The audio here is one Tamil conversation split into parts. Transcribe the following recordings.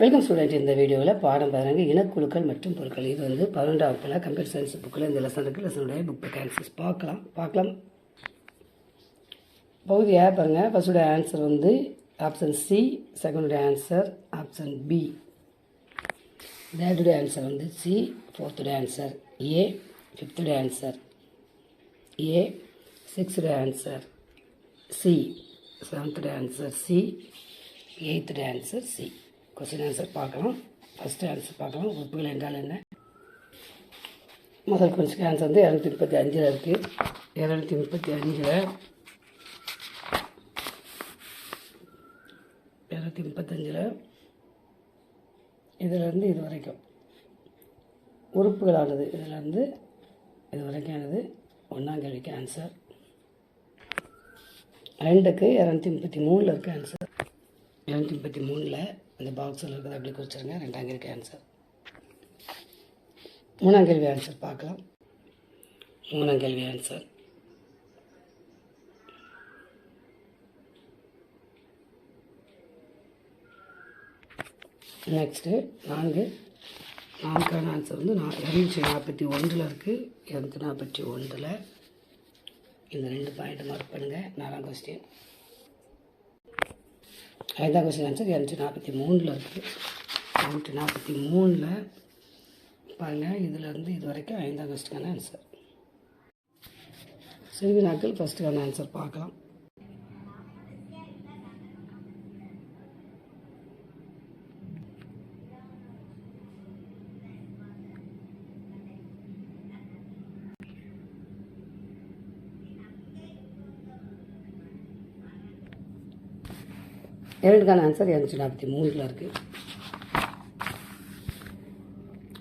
வெல்கம் ஸ்டூடெண்ட் இந்த வீடியோவில் பாடம் பாருங்கள் இனக்குழுக்கள் மற்றும் பொருட்கள். இது வந்து பன்னெண்டாம் வகுப்பில் கம்ப்யூட்டர் சயின்ஸ் புக்கில் இந்த லெசன் இருக்குது லெசனுடைய புக் புக் ஆன்சர்ஸ் பார்க்கலாம். பார்க்கலாம். பகுதியாக பாருங்கள் ஃபஸ்ட்டுடைய ஆன்சர் வந்து ஆப்ஷன் சி செகண்டுடைய ஆன்சர் ஆப்ஷன் பி தேர்டுடைய ஆன்சர் வந்து சி ஃபோர்த்துடைய ஆன்சர் ஏ ஃபிஃப்த்துடைய ஆன்சர் ஏ சிக்ஸ்த்துடைய ஆன்சர் சி செவன்த்துடைய ஆன்சர் சி எயித்துடைய ஆன்சர் சி கொஸ்டின் ஆன்சர் பார்க்கலாம் ஃபஸ்ட்டு ஆன்சர் பார்க்கலாம் உறுப்புகள் என்றால் என்ன? முதல் கொஸ்டின் ஆன்சர் வந்து இரநூத்தி முப்பத்தி அஞ்சில் இருக்குது இரநூத்தி முப்பத்தி அஞ்சில் இரநூத்தி முப்பத்தஞ்சில் இதிலேருந்து இது வரைக்கும். உறுப்புகளானது இதிலேருந்து இது வரைக்கானது ஒன்றாம் கேள்விக்கு ஆன்சர் ரெண்டுக்கு இரநூத்தி முப்பத்தி மூணில் இருக்குது ஆன்சர் இரநூத்தி முப்பத்தி மூணில் இந்த பாக்ஸில் இருக்கிறத அப்படி குறிச்சிருங்க ரெண்டாம் கேள்விக்கு ஆன்சர் மூணாம் கேள்வி ஆன்சர் பார்க்கலாம். மூணாம் கேள்வி ஆன்சர் நெக்ஸ்ட்டு நான்கு. நான்கான ஆன்சர் வந்து நான் இரநூற்றி நாற்பத்தி ஒன்றில் இருக்குது இரநூத்தி நாற்பத்தி ஒன்றில். இந்த ரெண்டு பாயிண்ட் மார்க் பண்ணுங்கள் நாலாம் கொஸ்டின் ஐந்தாம் கொஸ்டின் ஆன்சர் இரநூத்தி நாற்பத்தி மூணில் இருக்குது இரநூத்தி நாற்பத்தி மூணில் பாருங்கள் இதிலேருந்து இது வரைக்கும் ஐந்தாம் கொஸ்டுக்கான ஆன்சர் சிறுவி நாட்கள் ஃபஸ்ட்டுக்கான ஆன்சர் பார்க்கலாம். ஏழுக்கான ஆன்சர் இரநூத்தி நாற்பத்தி மூணில் இருக்குது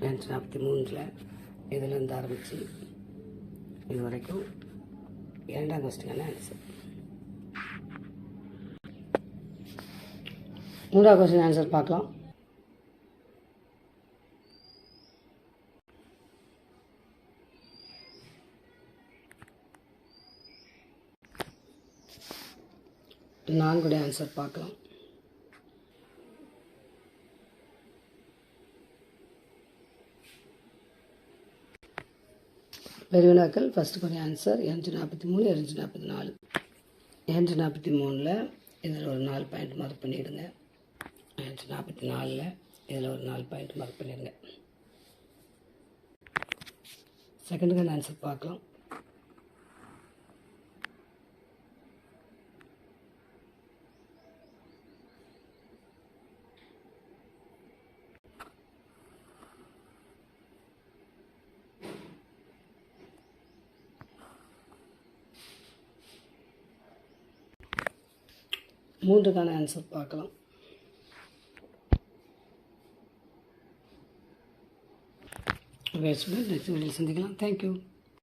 இரநூத்தி நாற்பத்தி மூணில் இதிலேருந்து ஆரம்பித்து இது வரைக்கும் இரண்டாம் கொஸ்டினான ஆன்சர் மூன்றாவது கொஸ்டின் ஆன்சர் பார்க்கலாம். நான்குடைய ஆன்சர் பார்க்கலாம். பெருவினாக்கள் ஃபஸ்ட்டு கொஞ்சம் ஆன்சர் இரநூத்தி நாற்பத்தி மூணு இரநூத்தி நாற்பத்தி நாலு. இரநூத்தி நாற்பத்தி மூணில் இதில் ஒரு நாலு பாயிண்ட் மார்க் பண்ணிவிடுங்க இரநூத்தி நாற்பத்தி நாலில் இதில் ஒரு நாலு பாயிண்ட் மார்க் பண்ணிடுங்க. செகண்டுக்கான ஆன்சர் பார்க்கலாம். மூன்றுக்கான ஆன்சர் பார்க்கலாம். ஓகே நெக்ஸ்ட் வீடியோ சந்திக்கலாம். Thank you